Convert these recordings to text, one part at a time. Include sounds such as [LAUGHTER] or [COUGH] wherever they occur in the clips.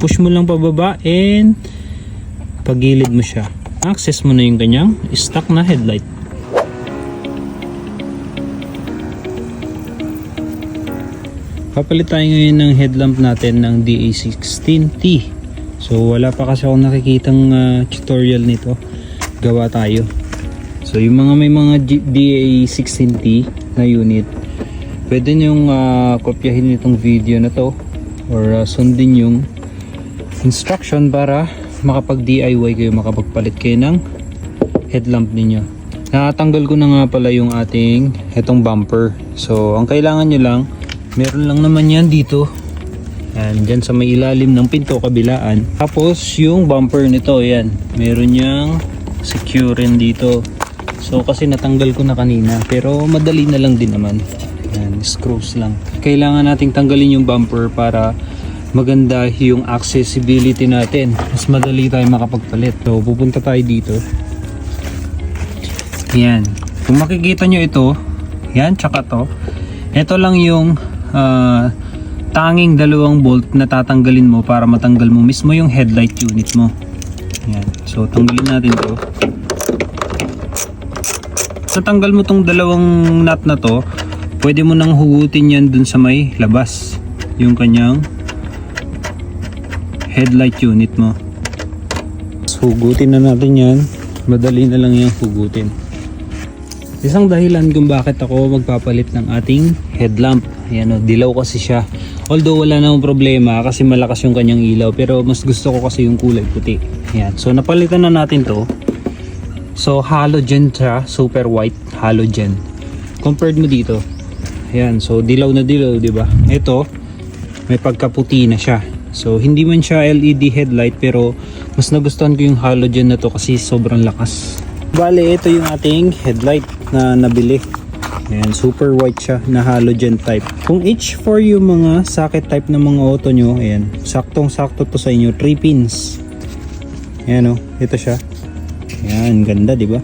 Push mo lang pababa and pagilid mo siya. Access mo na yung kanyang stock na headlight. Papalit tayo ngayon ng headlamp natin ng DA16T. So wala pa kasi akong nakikitang ah, tutorial nito. Gawa tayo. So yung mga may mga G- DA16T na unit, pwede nyong ah, kopyahin itong video na to or ah, sundin yung instruction para makapag DIY kayo, makapagpalit kayo ng headlamp ninyo. Nakatanggal ko na nga pala yung ating itong bumper. So ang kailangan nyo lang, meron lang naman yan dito. Yan, dyan sa may ilalim ng pinto kabilaan. Tapos yung bumper nito, yan, meron niyang securing dito. So kasi natanggal ko na kanina pero madali na lang din naman. Yan, screws lang. Kailangan nating tanggalin yung bumper para maganda yung accessibility natin. Mas madali tayo makapagpalit. So pupunta tayo dito. Yan. Kung makikita nyo ito, yan, tsaka to. Ito lang yung ah, tanging dalawang bolt na tatanggalin mo para matanggal mo mismo yung headlight unit mo. Yan. So tanggalin natin to. Sa tanggal mo tong dalawang nut na to, pwede mo nang hugutin yan dun sa may labas. Yung kanyang headlight unit mo. Hugutin na natin yan. Madali na lang yung hugutin. Isang dahilan kung bakit ako magpapalit ng ating headlamp. Ayan o, dilaw kasi siya. Although wala namang problema kasi malakas yung kanyang ilaw pero mas gusto ko kasi yung kulay puti. Ayan. So napalitan na natin to. So halogen siya, super white halogen. Compared mo dito. Ayan, so dilaw na dilaw, 'di ba? Ito may pagkaputi na siya. So hindi man siya LED headlight pero mas nagustuhan ko yung halogen na to kasi sobrang lakas. Bale, ito yung ating headlight na nabili. Ayan, super white siya na halogen type. Kung H4 yung mga socket type ng mga auto nyo, ayan, saktong sakto to sa inyo, 3 pins. Ayan o, ito siya. Ayan, ganda di ba?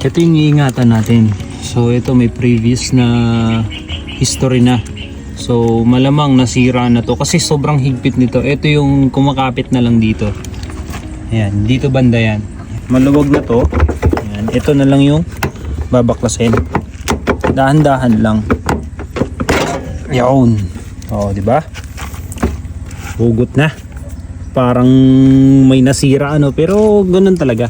Ito yung iingatan natin. So ito may previous na history na. So malamang nasira na to kasi sobrang higpit nito. Ito yung kumakapit na lang dito. Ayan, dito banda yan. Maluwag na to. Ayan, ito na lang yung babaklasin. Dahan-dahan lang. Yawn. Oh, di ba? Hugot na. Parang may nasira ano, pero ganun talaga.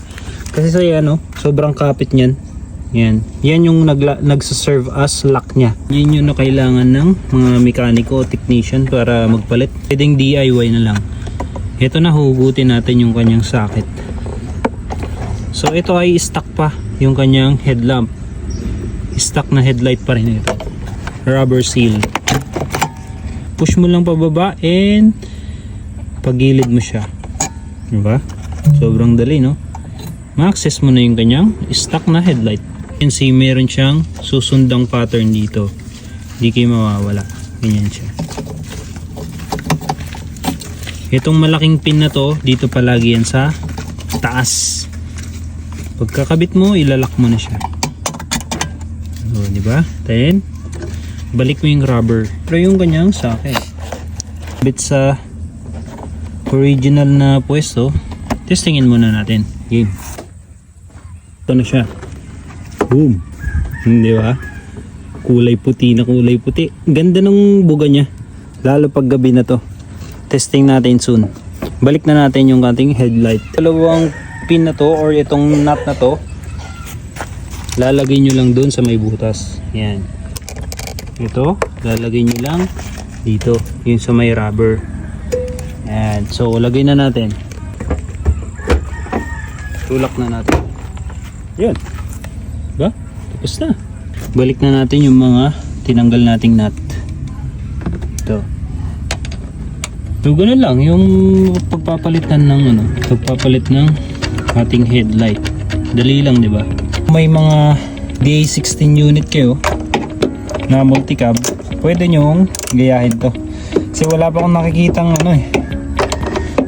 Kasi sa ano, sobrang kapit niyan. Yan. Yan yung nagla- nagsaserve as lock niya. Yan yung na kailangan ng mga mekaniko, technician para magpalit. Pwedeng DIY na lang. Ito na hugutin natin yung kanyang socket. So ito ay stock pa yung kanyang headlamp. Stock na headlight pa rin ito. Rubber seal. Push mo lang pababa and pagilid mo siya. Diba? Sobrang dali no? Ma-access mo na yung kanyang stock na headlight. You can see meron siyang susundang pattern dito. Hindi kayo mawawala. Ganyan siya. Itong malaking pin na to, dito palagi yan sa taas. Pagkakabit mo, ilalak mo na siya. O, di ba? Then, balik mo yung rubber. Pero yung kanyang socket. Bit sa original na pwesto, testingin muna natin. Game. Ito na siya. Boom. [LAUGHS] Di ba? Kulay puti na kulay puti. Ganda ng buga niya. Lalo pag gabi na to. Testing natin soon. Balik na natin yung ating headlight. Dalawang pin na to or itong nut na to. Lalagay nyo lang doon sa may butas. Yan. Ito, lalagay nyo lang dito. Yung sa may rubber. Yan. So, lagay na natin. Tulak na natin. Yan. Ba? Tapos na. Balik na natin yung mga tinanggal nating nut. Ito. So, ganun lang. Yung pagpapalitan ng ano, pagpapalit ng ating headlight. Dali lang, di ba? May mga DA16 unit kayo na multicab, pwede nyong gayahin to. Kasi wala pa akong nakikitang ano eh,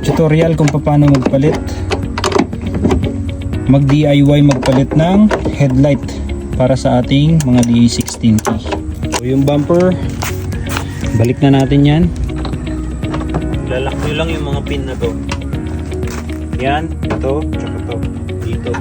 tutorial kung paano magpalit. Mag DIY magpalit ng headlight para sa ating mga DA16T. So yung bumper, balik na natin yan. Lalak nyo lang yung mga pin na to. Yan, ito, tsaka to. Dito.